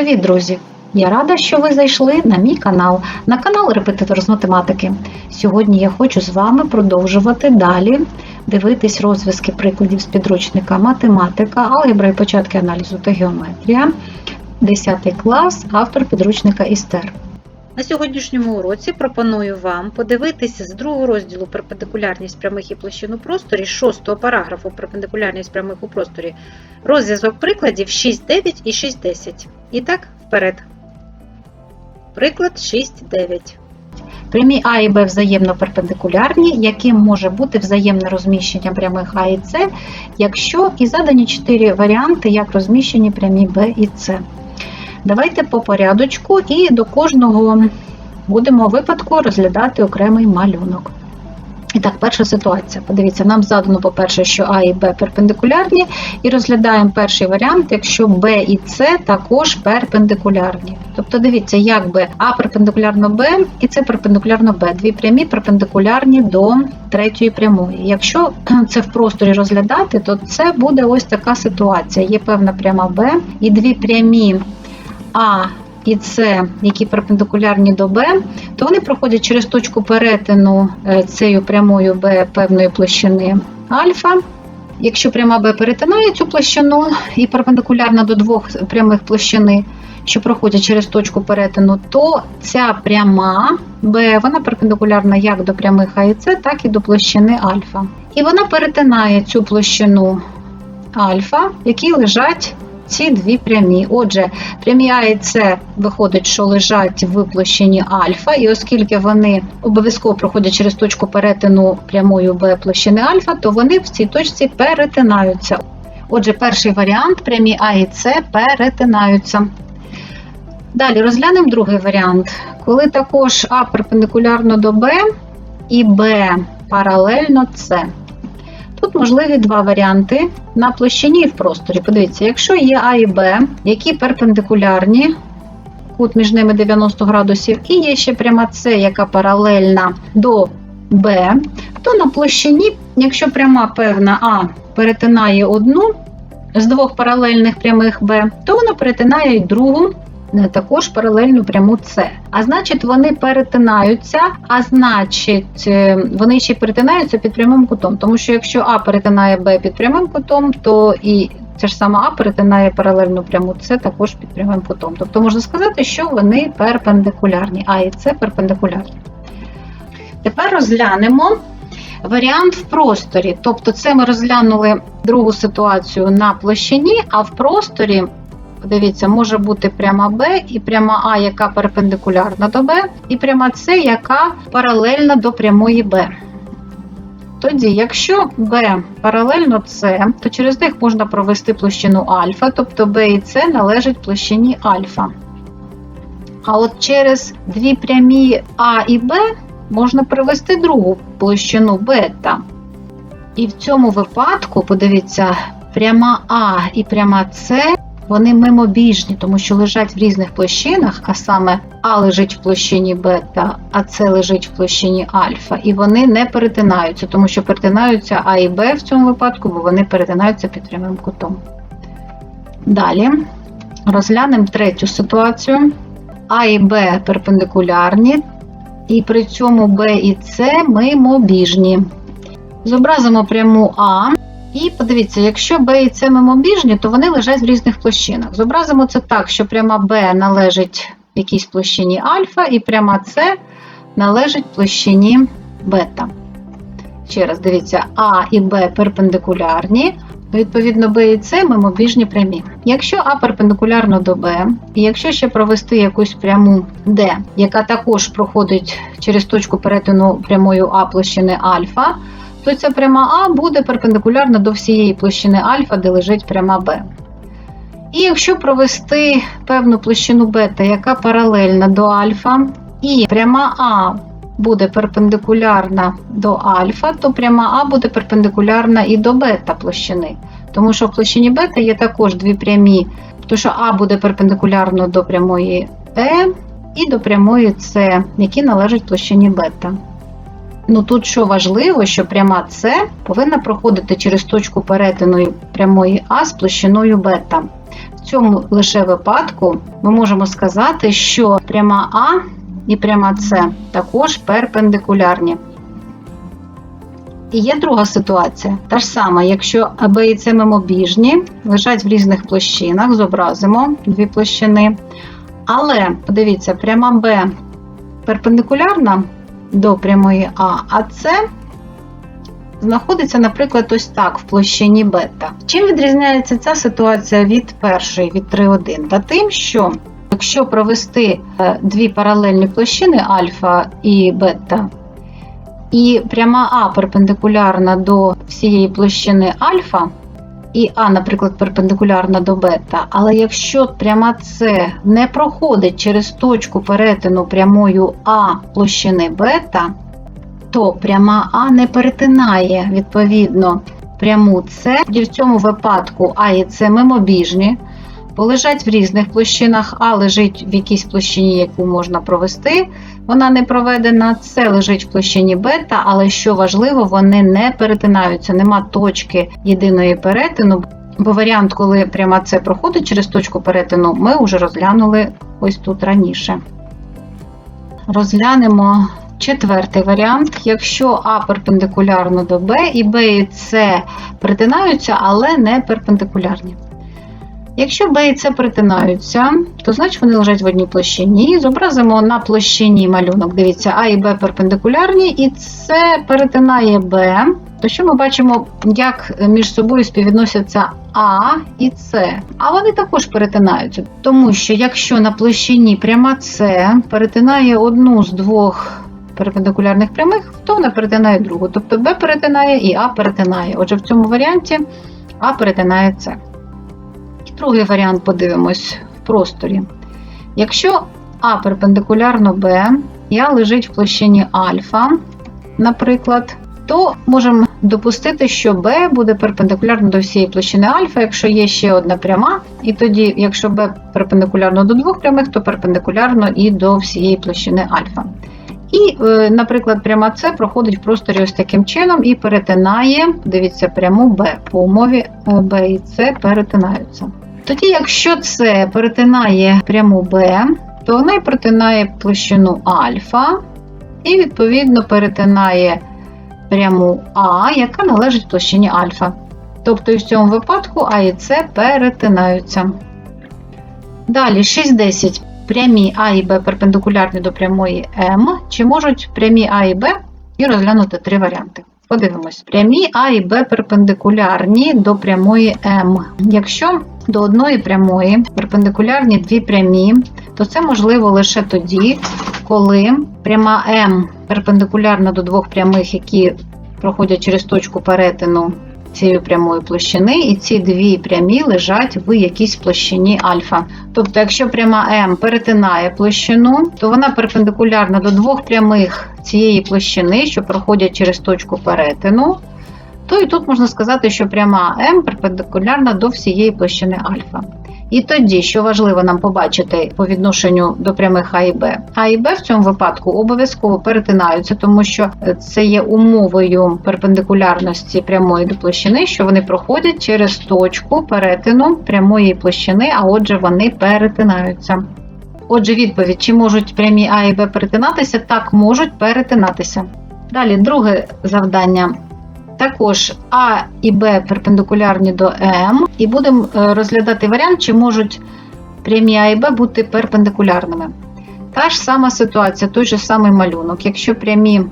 Привіт, друзі! Я рада, що ви зайшли на мій канал, на канал Репетитор з математики. Сьогодні я хочу з вами продовжувати далі дивитись розв'язки прикладів з підручника математика, алгебра і початки аналізу та геометрія. 10 клас, автор підручника Істер. На сьогоднішньому уроці пропоную вам подивитися з другого розділу перпендикулярність прямих і площин у просторі, шостого параграфу перпендикулярність прямих у просторі, розв'язок прикладів 6.9 і 6.10. І так, вперед. Приклад 6.9. Прямі А і Б взаємно перпендикулярні, яким може бути взаємне розміщення прямих А і С, якщо і задані чотири варіанти, як розміщені прямі Б і С. Давайте по порядочку і до кожного будемо випадку розглядати окремий малюнок. І так, перша ситуація. Подивіться, нам задано, по-перше, що А і Б перпендикулярні, і розглядаємо перший варіант, якщо Б і С також перпендикулярні. Тобто, дивіться, як би А перпендикулярно Б і С перпендикулярно Б. Дві прямі перпендикулярні до третьої прямої. Якщо це в просторі розглядати, то це буде ось така ситуація. Є певна пряма Б і дві прямі А і С, які перпендикулярні до Б, то вони проходять через точку перетину е, цією прямою Б певної площини альфа. Якщо пряма Б перетинає цю площину і перпендикулярна до двох прямих площини, що проходять через точку перетину, то ця пряма Б вона перпендикулярна як до прямих А і С, так і до площини альфа. І вона перетинає цю площину альфа, в якій лежать ці дві прямі. Отже, прямі А і С виходить, що лежать в площині альфа, і оскільки вони обов'язково проходять через точку перетину прямою Б площини альфа, то вони в цій точці перетинаються. Отже, перший варіант прямі А і С перетинаються. Далі розглянемо другий варіант, коли також А перпендикулярно до Б і Б паралельно С. Тут можливі два варіанти на площині і в просторі. Подивіться, якщо є А і Б, які перпендикулярні, кут між ними 90 градусів, і є ще пряма С, яка паралельна до Б, то на площині, якщо пряма певна А перетинає одну з двох паралельних прямих Б, то вона перетинає другу. Також паралельну пряму С. А значить, вони перетинаються, а значить, е, вони ще перетинаються під прямим кутом. Тому що якщо А перетинає Б під прямим кутом, то і ця ж сама А перетинає паралельну пряму С також під прямим кутом. Тобто можна сказати, що вони перпендикулярні, А і С перпендикулярні. Тепер розглянемо варіант в просторі. Тобто, це ми розглянули другу ситуацію на площині, а в просторі. Подивіться, може бути пряма Б і пряма А, яка перпендикулярна до Б, і пряма С, яка паралельна до прямої Б. Тоді, якщо Б паралельно С, то через них можна провести площину альфа, тобто Б і С належать площині альфа. А от через дві прямі А і Б можна провести другу площину бета. І в цьому випадку, подивіться, пряма А і пряма С вони мимобіжні, тому що лежать в різних площинах, а саме А лежить в площині бета, а С лежить в площині альфа. І вони не перетинаються, тому що перетинаються А і Б в цьому випадку, бо вони перетинаються під прямим кутом. Далі розглянемо третю ситуацію. А і Б перпендикулярні, і при цьому Б і С мимобіжні. Зобразимо пряму А. І подивіться, якщо Б і С мимобіжні, то вони лежать в різних площинах. Зобразимо це так, що пряма Б належить якійсь площині альфа, і пряма С належить площині бета. Ще раз, дивіться, А і Б перпендикулярні, відповідно, Б і С мимобіжні прямі. Якщо А перпендикулярно до Б, і якщо ще провести якусь пряму Д, яка також проходить через точку перетину прямою А площини альфа, то ця пряма А буде перпендикулярна до всієї площини альфа, де лежить пряма Б. І якщо провести певну площину бета, яка паралельна до альфа, і пряма А буде перпендикулярна до альфа, то пряма А буде перпендикулярна і до бета площини. Тому що в площині бета є також дві прямі, тому що А буде перпендикулярно до прямої Е і до прямої С, які належать площині бета. Ну тут що важливо, що пряма С повинна проходити через точку перетину прямої А з площиною бета. В цьому лише випадку ми можемо сказати, що пряма А і пряма С також перпендикулярні. І є друга ситуація. Та ж сама, якщо АБ і С мимобіжні, лежать в різних площинах, зобразимо дві площини. Але подивіться, пряма Б перпендикулярна до прямої А, а С знаходиться, наприклад, ось так в площині бета. Чим відрізняється ця ситуація від першої, від 3,1? Та тим, що якщо провести е, дві паралельні площини альфа і бета, і пряма А перпендикулярна до всієї площини альфа, і А, наприклад, перпендикулярна до бета, але якщо пряма С не проходить через точку перетину прямою А площини бета, то пряма А не перетинає відповідно пряму С. Тоді в цьому випадку А і С мимобіжні, полежать в різних площинах, А лежить в якійсь площині, яку можна провести. Вона не проведена, С лежить в площині бета, але що важливо, вони не перетинаються, нема точки єдиної перетину. Бо варіант, коли пряма С проходить через точку перетину, ми вже розглянули ось тут раніше. Розглянемо четвертий варіант. Якщо А перпендикулярно до Б, і Б і С перетинаються, але не перпендикулярні. Якщо Б і С перетинаються, то значить вони лежать в одній площині. Зобразимо на площині малюнок. Дивіться, А і Б перпендикулярні, і С перетинає Б. То що ми бачимо, як між собою співвідносяться А і С. А вони також перетинаються, тому що якщо на площині пряма С перетинає одну з двох перпендикулярних прямих, то вона перетинає другу. Тобто Б перетинає і А перетинає. Отже, в цьому варіанті А перетинає С. Другий варіант подивимось в просторі. Якщо А перпендикулярно Б, А лежить в площині альфа, наприклад, то можемо допустити, що Б буде перпендикулярно до всієї площини альфа, якщо є ще одна пряма, і тоді, якщо Б перпендикулярно до двох прямих, то перпендикулярно і до всієї площини альфа. І, е, наприклад, пряма С проходить в просторі ось таким чином і перетинає, дивіться, пряму Б. По умові Б і С перетинаються. Тоді, якщо С перетинає пряму Б, то вона і перетинає площину альфа, і, відповідно, перетинає пряму А, яка належить площині альфа. Тобто і в цьому випадку А і С перетинаються. Далі 6,10. Прямі А і Б перпендикулярні до прямої М. Чи можуть прямі А і Б і розглянути три варіанти. Подивимось. Прямі А і Б перпендикулярні до прямої М. Якщо до одної прямої перпендикулярні дві прямі, то це можливо лише тоді, коли пряма М перпендикулярна до двох прямих, які проходять через точку перетину цієї прямої площини, і ці дві прямі лежать в якійсь площині альфа. Тобто, якщо пряма М перетинає площину, то вона перпендикулярна до двох прямих цієї площини, що проходять через точку перетину, то і тут можна сказати, що пряма М перпендикулярна до всієї площини альфа. І тоді, що важливо нам побачити по відношенню до прямих А і Б, А і Б в цьому випадку обов'язково перетинаються, тому що це є умовою перпендикулярності прямої до площини, що вони проходять через точку перетину прямої площини, а отже, вони перетинаються. Отже, відповідь: чи можуть прямі А і Б перетинатися? Так, можуть перетинатися. Далі, друге завдання. Також А і Б перпендикулярні до М, і будемо е, розглядати варіант, чи можуть прямі А і Б бути перпендикулярними. Та ж сама ситуація, той же самий малюнок. Якщо прямі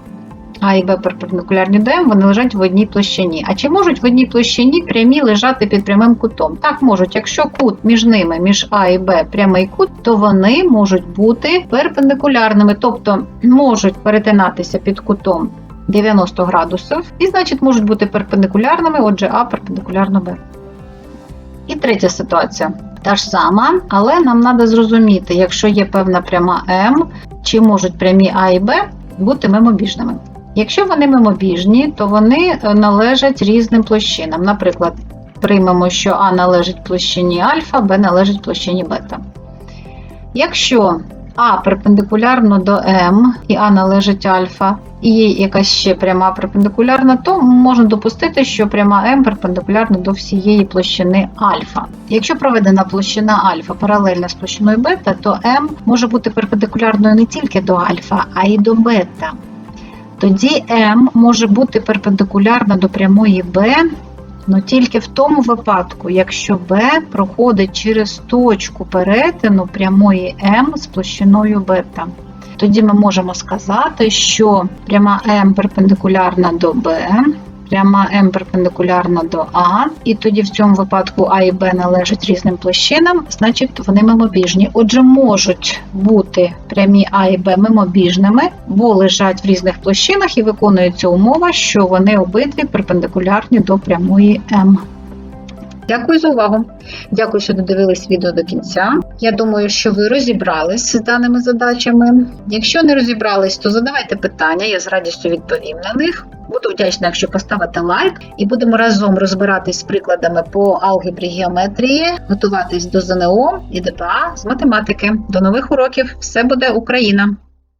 А і Б перпендикулярні до М, вони лежать в одній площині. А чи можуть в одній площині прямі лежати під прямим кутом? Так, можуть. Якщо кут між ними, між А і Б прямий кут, то вони можуть бути перпендикулярними, тобто можуть перетинатися під кутом 90 градусів, і, значить, можуть бути перпендикулярними, отже, А перпендикулярно Б. І третя ситуація. Та ж сама, але нам треба зрозуміти, якщо є певна пряма М, чи можуть прямі А і Б бути мимобіжними. Якщо вони мимобіжні, то вони належать різним площинам. Наприклад, приймемо, що А належить площині альфа, Б належить площині бета. Якщо А перпендикулярно до М, і А належить альфа, і є якась ще пряма перпендикулярна, то можна допустити, що пряма М перпендикулярна до всієї площини альфа. Якщо проведена площина альфа паралельна з площиною бета, то М може бути перпендикулярною не тільки до альфа, а й до бета. Тоді М може бути перпендикулярна до прямої Б, але тільки в тому випадку, якщо Б проходить через точку перетину прямої М з площиною бета. Тоді ми можемо сказати, що пряма М перпендикулярна до Б, пряма М перпендикулярна до А, і тоді в цьому випадку А і Б належать різним площинам, значить вони мимобіжні. Отже, можуть бути прямі А і Б мимобіжними, бо лежать в різних площинах і виконується умова, що вони обидві перпендикулярні до прямої М. Дякую за увагу. Дякую, що додивились відео до кінця. Я думаю, що ви розібрались з даними задачами. Якщо не розібрались, то задавайте питання, я з радістю відповім на них. Буду вдячна, якщо поставите лайк, і будемо разом розбиратись з прикладами по алгебрі геометрії, готуватись до ЗНО і ДПА з математики. До нових уроків! Все буде Україна!